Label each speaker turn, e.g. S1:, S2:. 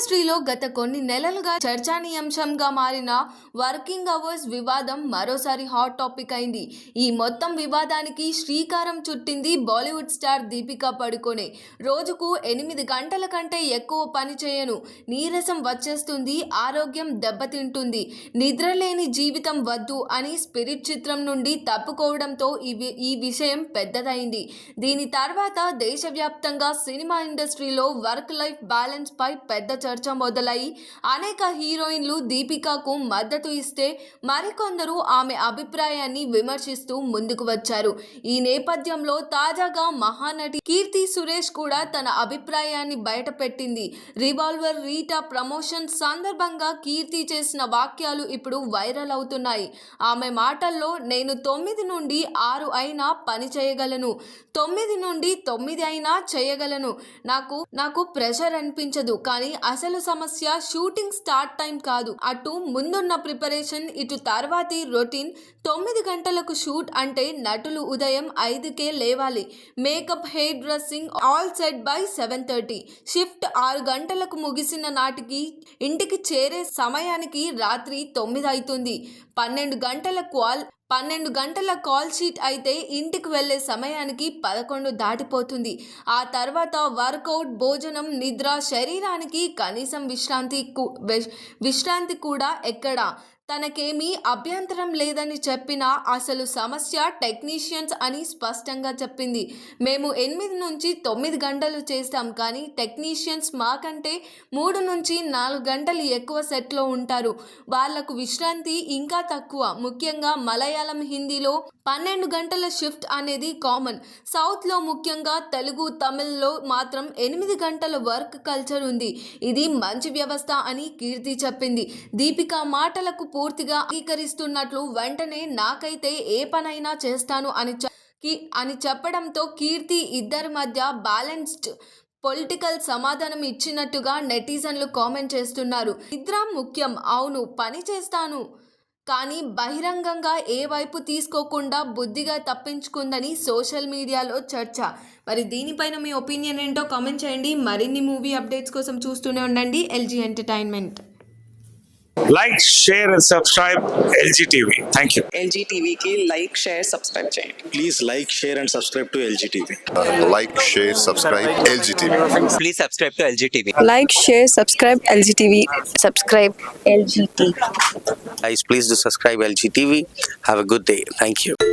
S1: ఇండస్ట్రీలో గత కొన్ని నెలలుగా చర్చానీయాంశంగా మారిన వర్కింగ్ అవర్స్ వివాదం మరోసారి హాట్ టాపిక్ అయింది. ఈ మొత్తం వివాదానికి శ్రీకారం చుట్టింది బాలీవుడ్ స్టార్ దీపికా పడుకోనే. రోజుకు ఎనిమిది గంటల కంటే ఎక్కువ పని చేయను. నీరసం వచ్చేస్తుంది ఆరోగ్యం దెబ్బతింటుంది. నిద్రలేని జీవితం వద్దు అని స్పిరిట్ చిత్రం నుండి తప్పుకోవడంతో ఈ ఈ విషయం పెద్దదైంది. దీని తర్వాత దేశవ్యాప్తంగా సినిమా ఇండస్ట్రీలో వర్క్ లైఫ్ బ్యాలెన్స్ పై పెద్ద చర్చ మొదలై అనేక హీరోయిన్లు దీపికాకు మద్దతు ఇస్తే మరికొందరు ఆమె అభిప్రాయాన్ని విమర్శిస్తూ ముందుకు వచ్చారు. ఈ నేపథ్యంలో తాజాగా మహానటి కీర్తి సురేష్ కూడా తన అభిప్రాయాన్ని బయటపెట్టింది. రివాల్వర్ రీటా ప్రమోషన్ సందర్భంగా కీర్తి చేసిన వాక్యాలు ఇప్పుడు వైరల్ అవుతున్నాయి. ఆమె మాటల్లో నేను తొమ్మిది నుండి ఆరు అయినా పని చేయగలను. తొమ్మిది నుండి తొమ్మిది అయినా చేయగలను. నాకు నాకు ప్రెషర్ అనిపించదు. కానీ అసలు సమస్య షూటింగ్ స్టార్ట్ టైం కాదు. అటు ముందున్న ప్రిపరేషన్ ఇటు తర్వాతి రొటీన్. తొమ్మిది గంటలకు షూట్ అంటే నటులు ఉదయం ఐదుకే లేవాలి. Makeup hair dressing all set by seven thirty. Shift ఆరు గంటలకు ముగిసిన నాటికి ఇంటికి చేరే సమయానికి రాత్రి తొమ్మిది అవుతుంది పన్నెండు గంటల క్వాల్ పన్నెండు గంటల కాల్ షీట్ అయితే ఇంటికి వెళ్ళే సమయానికి పదకొండు దాటిపోతుంది. ఆ తర్వాత వర్కౌట్ భోజనం నిద్ర శరీరానికి కనీసం విశ్రాంతి విశ్రాంతి కూడా ఎక్కడా? తనకేమీ అభ్యంతరం లేదని చెప్పినా అసలు సమస్య టెక్నీషియన్స్ అని స్పష్టంగా చెప్పింది. మేము ఎనిమిది నుంచి తొమ్మిది గంటలు చేస్తాం కానీ టెక్నీషియన్స్ మాకంటే మూడు నుంచి నాలుగు గంటలు ఎక్కువ సెట్లో ఉంటారు. వాళ్ళకు విశ్రాంతి ఇంకా తక్కువ. ముఖ్యంగా మలయాళం హిందీలో పన్నెండు గంటల షిఫ్ట్ అనేది కామన్. సౌత్లో ముఖ్యంగా తెలుగు తమిళ్ళో మాత్రం ఎనిమిది గంటల వర్క్ కల్చర్ ఉంది. ఇది మంచి వ్యవస్థ అని కీర్తి చెప్పింది. దీపిక మాటలకు పూర్తిగా అంగీకరిస్తున్నట్లు వెంటనే నాకైతే ఏ పనైనా చేస్తాను అని కి- అని చెప్పడంతో కీర్తి ఇద్దరి మధ్య బ్యాలెన్స్డ్ పొలిటికల్ సమాధానం ఇచ్చినట్టుగా నెటిజన్లు కామెంట్ చేస్తున్నారు. నిద్ర ముఖ్యం అవును పని చేస్తాను. కానీ బహిరంగంగా ఏ వైపు తీసుకోకుండా బుద్ధిగా తప్పించుకుందని సోషల్ మీడియాలో చర్చ. మరి దీనిపైన మీ ఒపీనియన్ ఏంటో కామెంట్ చేయండి. మరిన్ని మూవీ అప్డేట్స్ కోసం చూస్తూనే ఉండండి. LG entertainment.
S2: like, share, and subscribe LG TV. Thank you.
S3: LG టీవీకి లైక్ షేర్ సబ్స్క్రైబ్ చేయండి
S4: Please like, share, and subscribe to LG TV.
S5: like, share, subscribe, LGTV.
S6: please subscribe to LG TV.
S7: like share subscribe lgtv subscribe lgt
S6: Guys, please do subscribe LG TV. Have a good day. Thank you.